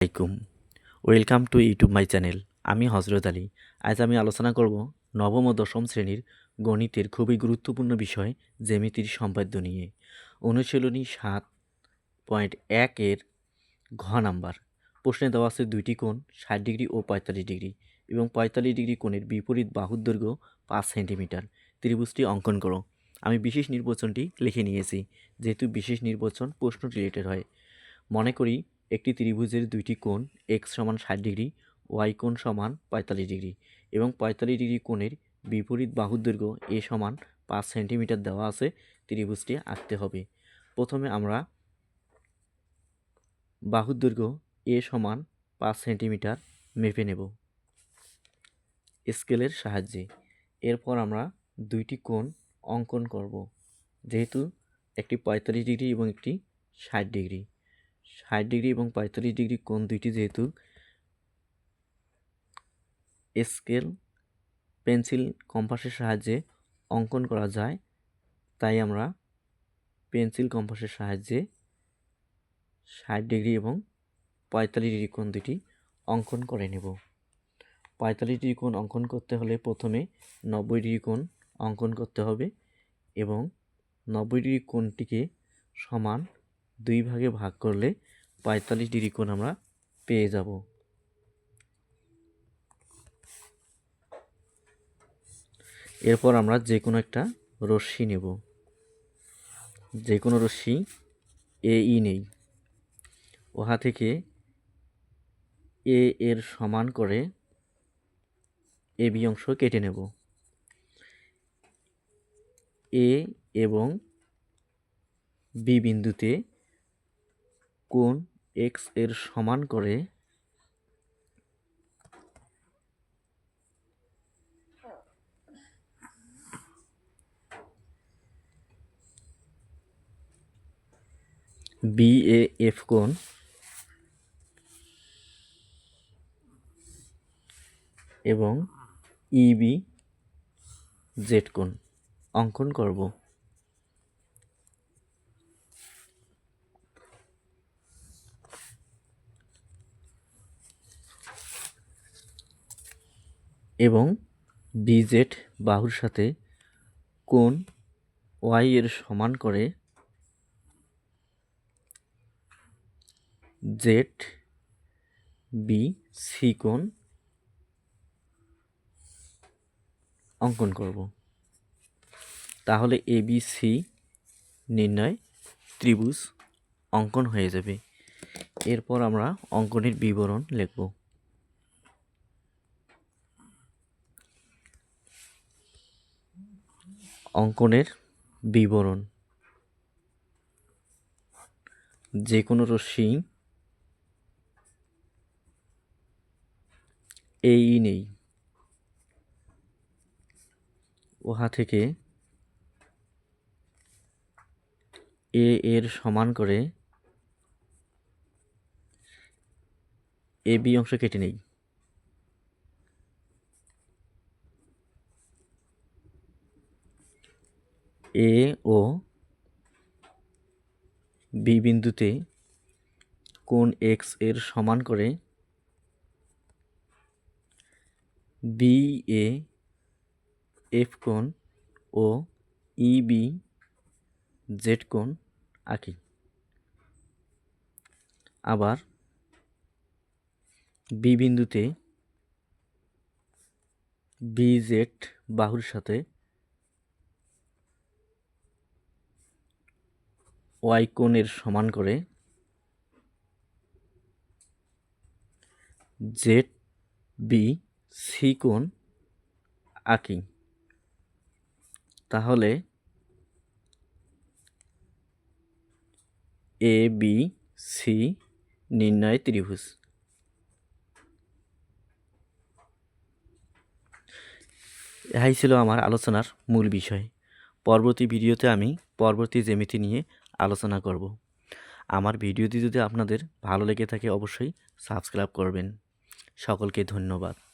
আলাইকুম। Welcome to YouTube my channel. আমি হজরত আলী। আজ আমি আলোচনা করব নবম ও দশম শ্রেণির গণিতের খুবই গুরুত্বপূর্ণ বিষয়, জ্যামিতির সম্পাদ্য নিয়ে। অনুশীলনী সাত পয়েন্ট এক এর ঘ নাম্বার। প্রশ্নে দেওয়া আছে দুইটি কোণ, ষাট ডিগ্রি ও পঁয়তাল্লিশ ডিগ্রি এবং পঁয়তাল্লিশ ডিগ্রি কোণের বিপরীত বাহুর দৈর্ঘ্য পাঁচ সেন্টিমিটার। ত্রিভুজটি অঙ্কন করো। আমি বিশেষ নির্বাচনটি লিখে নিয়েছি, যেহেতু বিশেষ নির্বাচন প্রশ্ন রিলেটেড হয়। মনে করি একটি ত্রিভুজের দুইটি কোণ এক্স সমান ষাট ডিগ্রি ওয়াই কোণ সমান পঁয়তাল্লিশ ডিগ্রি এবং পঁয়তাল্লিশ ডিগ্রি কোণের বিপরীত বাহুর দৈর্ঘ্য এ সমান পাঁচ সেন্টিমিটার দেওয়া আছে ত্রিভুজটি আঁকতে হবে। প্রথমে আমরা বাহুর দৈর্ঘ্য এ সমান পাঁচ সেন্টিমিটার মেপে নেব স্কেলের সাহায্যে। এরপর আমরা দুইটি কোণ অঙ্কন করব, যেহেতু একটি পঁয়তাল্লিশ ডিগ্রি এবং একটি ষাট ডিগ্রি। ষাট ডিগ্রি এবং পঁয়তাল্লিশ ডিগ্রি কোণ দুইটি যেহেতু, স্কেল পেন্সিল কম্পাসের সাহায্যে অঙ্কন করা যায়, তাই আমরা পেন্সিল কম্পাসের সাহায্যে ষাট ডিগ্রি এবং পঁয়তাল্লিশ ডিগ্রি কোণ দুটি অঙ্কন করে নেব। পঁয়তাল্লিশ ডিগ্রি কোণ অঙ্কন করতে হলে প্রথমে নব্বই ডিগ্রি কোণ অঙ্কন করতে হবে এবং নব্বই ডিগ্রি কোণটিকে সমান দুই ভাগে ভাগ করলে পঁয়তাল্লিশ ডিগ্রি কোণ আমরা পেয়ে যাব। এরপর আমরা যে কোনো একটা রশ্মি নেব। যে কোনো রশ্মি এ ই নেই। ওহা থেকে এ এর সমান করে এ বি অংশ কেটে নেব। এ এবং বি বিন্দুতে কোণ এক্সের সমান করে বি এফ কোণ এবং ইবি জেড কোণ অঙ্কন করব। এবং বিজেড বাহুর সাথে কোণ ওয়াই এর সমান করে জেড বি সি কোণ অঙ্কন করব। তাহলে এ বি সি নির্ণয় ত্রিভুজ অঙ্কন হয়ে যাবে। এরপর আমরা অঙ্কনের বিবরণ লিখব। অঙ্কনের বিবরণ। যে কোনো রশ্মি এই নেই। উহা থেকে এ এর সমান করে এ বি অংশ কেটে নেই। এ ও বি বিন্দুতে কোণ এক্সের সমান করে? বি এ, এফ কোণ ও ইবি জেড কোণ আঁকি। আবার বি বিন্দুতে বি জেড বাহুর সাথে ওয়াই কোণের সমান করে জেড বি সি কোণ আঁকি। তাহলে এ বি সি নির্ণয় ত্রিভুজ। এটাই ছিল আমার আলোচনার মূল বিষয়। পরবর্তী ভিডিওতে আমি পরবর্তী জ্যামিতি নিয়ে আলোচনা করব। আমার ভিডিওটি যদি আপনাদের ভালো লেগে থাকে অবশ্যই সাবস্ক্রাইব করবেন। সকলকে ধন্যবাদ।